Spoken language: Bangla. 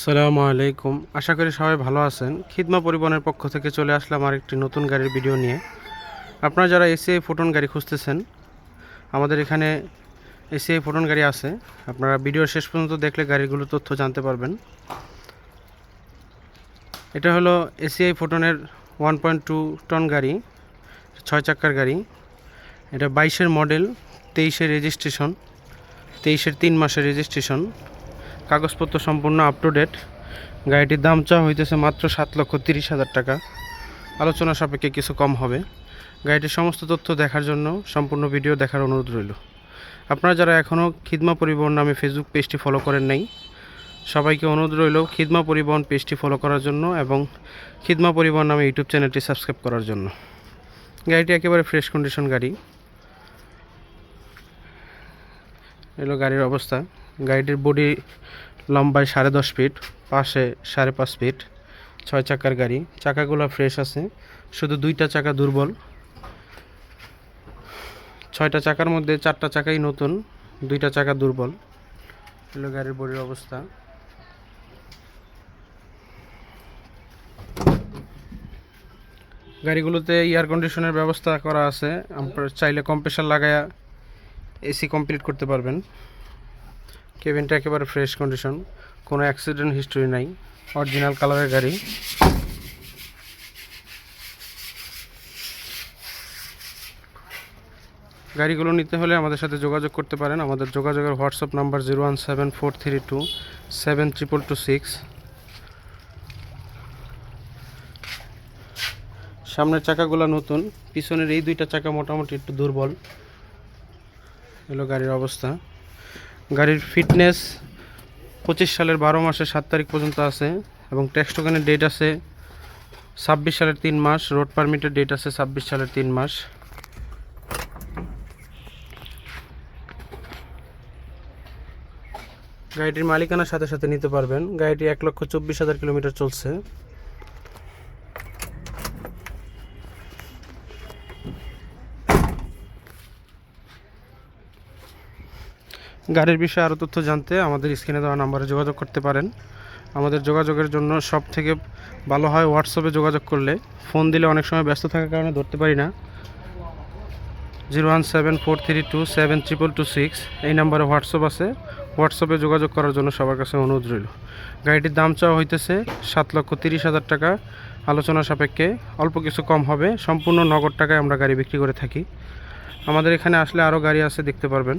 সালামু আলাইকুম। আশা করি সবাই ভালো আছেন। খিদমা পরিবহনের পক্ষ থেকে চলে আসলাম আর একটি নতুন গাড়ির ভিডিও নিয়ে। আপনারা যারা এসিআই ফোটন গাড়ি খুঁজতেছেন, আমাদের এখানে এসিআই ফোটন গাড়ি আছে। আপনারা ভিডিও শেষ পর্যন্ত দেখলে গাড়িগুলোর তথ্য জানতে পারবেন। এটা হলো এসিআই ফোটনের ওয়ান পয়েন্ট টু টন গাড়ি, ছয় চাক্কার গাড়ি। এটা বাইশের মডেল, তেইশের রেজিস্ট্রেশন, তেইশের তিন মাসের রেজিস্ট্রেশন। কাগজপত্র সম্পূর্ণ আপ টু ডেট গাড়িটির দাম চাওয়া হইতেছে মাত্র সাত লক্ষ তিরিশ হাজার টাকা। আলোচনা সাপেক্ষে কিছু কম হবে। গাড়িটির সমস্ত তথ্য দেখার জন্য সম্পূর্ণ ভিডিও দেখার অনুরোধ রইল। আপনারা যারা এখনও খিদমা পরিবহন নামে ফেসবুক পেজটি ফলো করেন নাই, সবাইকে অনুরোধ রইল খিদমা পরিবহন পেজটি ফলো করার জন্য এবং খিদমা পরিবহন নামে ইউটিউব চ্যানেলটি সাবস্ক্রাইব করার জন্য। গাড়িটি একেবারে ফ্রেশ কন্ডিশন গাড়ি। এলো গাড়ির অবস্থা। গাড়িটির বডি লম্বায় সাড়ে দশ ফিট পাশে সাড়ে পাঁচ ফিট ছয় চাকার গাড়ি। চাকাগুলো ফ্রেশ আছে, শুধু দুইটা চাকা দুর্বল। ছয়টা চাকার মধ্যে চারটা চাকাই নতুন, দুইটা চাকা দুর্বল। এলো গাড়ির বডির অবস্থা। গাড়িগুলোতে এয়ার কন্ডিশনের ব্যবস্থা করা আছে। আপনার চাইলে কম্প্রেসার লাগায়া এসি কমপ্লিট করতে পারবেন। কেবিনটা একেবারে ফ্রেশ কন্ডিশন কোনো অ্যাক্সিডেন্ট হিস্টোরি নাই অরিজিনাল কালারের গাড়ি। গাড়িগুলো নিতে হলে আমাদের সাথে যোগাযোগ করতে পারেন, আমাদের যোগাযোগের WhatsApp number zero one seven four three two seven triple two six. সামনের চাকাগুলো নতুন, পিছনের এই দুইটা চাকা মোটামুটি একটু দুর্বল। এলো গাড়ির অবস্থা। গাড়ির ফিটনেস পঁচিশ সালের বারো মাসের সাত তারিখ পর্যন্ত আছে এবং ট্যাক্স ডেট আছে ছাব্বিশ সালের তিন মাস রোড পারমিটের ডেট আছে ছাব্বিশ সালের তিন মাস। গাড়িটির মালিকানার সাথে সাথে নিতে পারবেন। গাড়িটি এক লক্ষ চব্বিশ হাজার কিলোমিটার চলছে। গাড়ির বিষয়ে আরও তথ্য জানতে আমাদের স্ক্রিনে দেওয়া নাম্বারে যোগাযোগ করতে পারেন। আমাদের যোগাযোগের জন্য সব থেকে ভালো হয় হোয়াটসঅ্যাপে যোগাযোগ করলে। ফোন দিলে অনেক সময় ব্যস্ত থাকার কারণে ধরতে পারি না। Zero one seven four three two seven triple two six এই নাম্বারে হোয়াটসঅ্যাপ আছে। হোয়াটসঅ্যাপে যোগাযোগ করার জন্য সবার কাছে অনুরোধ রইল। গাড়িটির দাম চাওয়া হইতেছে সাত লক্ষ তিরিশ হাজার টাকা। আলোচনা সাপেক্ষে অল্প কিছু কম হবে। সম্পূর্ণ নগদ টাকায় আমরা গাড়ি বিক্রি করে থাকি। আমাদের এখানে আসলে আরও গাড়ি আছে, দেখতে পারবেন।